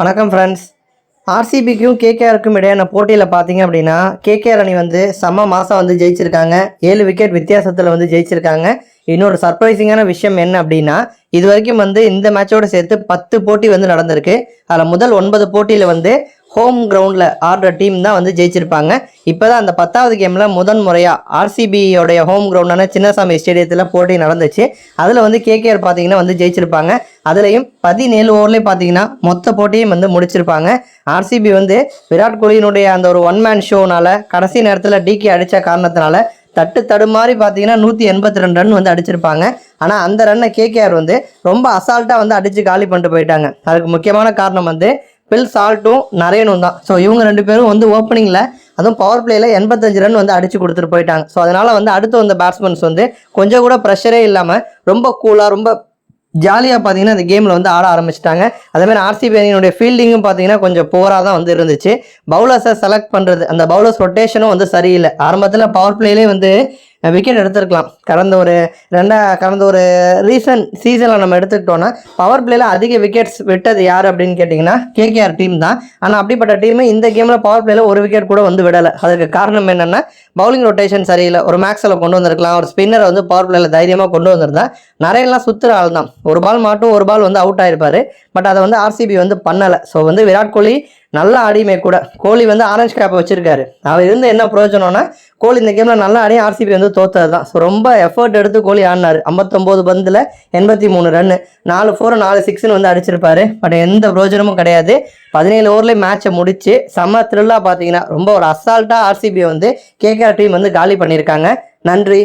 வணக்கம் ஃப்ரெண்ட்ஸ் ஆர்சிபிக்கும் கேகேஆருக்கும் இடையான போட்டியில் பார்த்தீங்க அப்படின்னா கேகேஆர் அணி வந்து செம்ம மாதம் வந்து ஜெயிச்சிருக்காங்க. ஏழு விக்கெட் வித்தியாசத்தில் வந்து ஜெயிச்சிருக்காங்க. இன்னொரு சர்ப்ரைசிங்கான விஷயம் என்ன அப்படின்னா இது வரைக்கும் வந்து இந்த மேட்சோடு சேர்த்து பத்து போட்டி வந்து நடந்திருக்கு. அதில் முதல் ஒன்பது போட்டியில் வந்து ஹோம் கிரவுண்டில் ஆடுற டீம் தான் வந்து ஜெயிச்சிருப்பாங்க. இப்போ தான் அந்த பத்தாவது கேமில் முதன் முறையாக ஆர்சிபியோடைய ஹோம் கிரவுண்டான சின்னசாமி ஸ்டேடியத்தில் போட்டி நடந்துச்சு. அதில் வந்து கேகேஆர் பார்த்தீங்கன்னா வந்து ஜெயிச்சிருப்பாங்க. அதுலேயும் பதினேழு ஓவர்லேயும் பார்த்தீங்கன்னா மொத்த போட்டியும் வந்து முடிச்சிருப்பாங்க. ஆர்சிபி வந்து விராட் கோலியினுடைய அந்த ஒரு ஒன் மேன் ஷோனால கடைசி நேரத்தில் டிகே அடித்த காரணத்தினால தட்டு தடுமாறி பார்த்தீங்கன்னா நூற்றி எண்பத்தி ரெண்டு ரன் வந்து அடிச்சிருப்பாங்க. ஆனால் அந்த ரன்னை கேகேஆர் வந்து ரொம்ப அசால்ட்டாக வந்து அடித்து காலி பண்ணிட்டு போயிட்டாங்க. அதுக்கு முக்கியமான காரணம் வந்து பில் சால்ட்டும் நரேனும் தான். ஸோ இவங்க ரெண்டு பேரும் வந்து ஓப்பனிங்கில் அதுவும் பவர் பிளேயில் எண்பத்தஞ்சு ரன் வந்து அடித்து கொடுத்துட்டு போயிட்டாங்க. ஸோ அதனால் வந்து அடுத்து வந்த பேட்ஸ்மேன்ஸ் வந்து கொஞ்சம் கூட ப்ரெஷரே இல்லாமல் ரொம்ப கூலாக ரொம்ப ஜாலியாக பார்த்தீங்கன்னா இந்த கேமில் வந்து ஆட ஆரம்பிச்சிட்டாங்க. அதேமாதிரி ஆர்சிபி அணியினுடைய ஃபீல்டிங்கும் பார்த்தீங்கன்னா கொஞ்சம் போராக தான் வந்து இருந்துச்சு. பவுலர்ஸை செலக்ட் பண்ணுறது அந்த பவுலர்ஸ் ரொட்டேஷனும் வந்து சரியில்லை. ஆரம்பத்தில் பவர் பிளேலே வந்து விக்கெட் எடுத்திருக்கலாம். கடந்த ஒரு ரெண்டா கடந்த ஒரு ரீசன்ட் சீசனில் நம்ம எடுத்துக்கிட்டோன்னா பவர் பிளேயில் அதிக விக்கெட்ஸ் விட்டது யார் அப்படின்னு கேட்டிங்கன்னா கேகேஆர் டீம் தான். ஆனால் அப்படிப்பட்ட டீம் இந்த கேமில் பவர் பிளேயில் ஒரு விக்கெட் கூட வந்து விடலை. அதுக்கு காரணம் என்னென்னா பவுலிங் ரொட்டேஷன் சரியில்லை. ஒரு மேக்ஸில் கொண்டு வந்திருக்கலாம். ஒரு ஸ்பின்னரை வந்து பவர் பிளேயில் தைரியமாக கொண்டு வந்திருந்தா நிறையலாம் சுற்றுற ஆள் தான். ஒரு பால் மாட்டும் ஒரு பால் வந்து அவுட் ஆயிருப்பாரு. பட் அதை வந்து ஆர்சிபி வந்து பண்ணலை. ஸோ வந்து விராட் கோலி நல்லா ஆடியுமே கூட. கோலி வந்து ஆரஞ்சு கேப்பை வச்சிருக்காரு. அவர் இருந்து என்ன பிரயோஜனம்னா கோலி இந்த கேமில் நல்லா ஆடி ஆர்சிபி வந்து தோத்தது தான். ஸோ ரொம்ப எஃபர்ட் எடுத்து கோலி ஆடினார். ஐம்பத்தொம்போது பந்தில் எண்பத்தி மூணு ரன்னு நாலு ஃபோர் நாலு சிக்ஸ்னு வந்து அடிச்சிருப்பாரு. பட் எந்த பிரயோஜனமும் கிடையாது. பதினேழு ஓவர்லேயே மேட்சை முடிச்சு செம்ம த்ரில்லாக பார்த்தீங்கன்னா ரொம்ப ஒரு அசால்ட்டாக ஆர்சிபி வந்து கேகேஆர் டீம் வந்து காலி பண்ணியிருக்காங்க. நன்றி.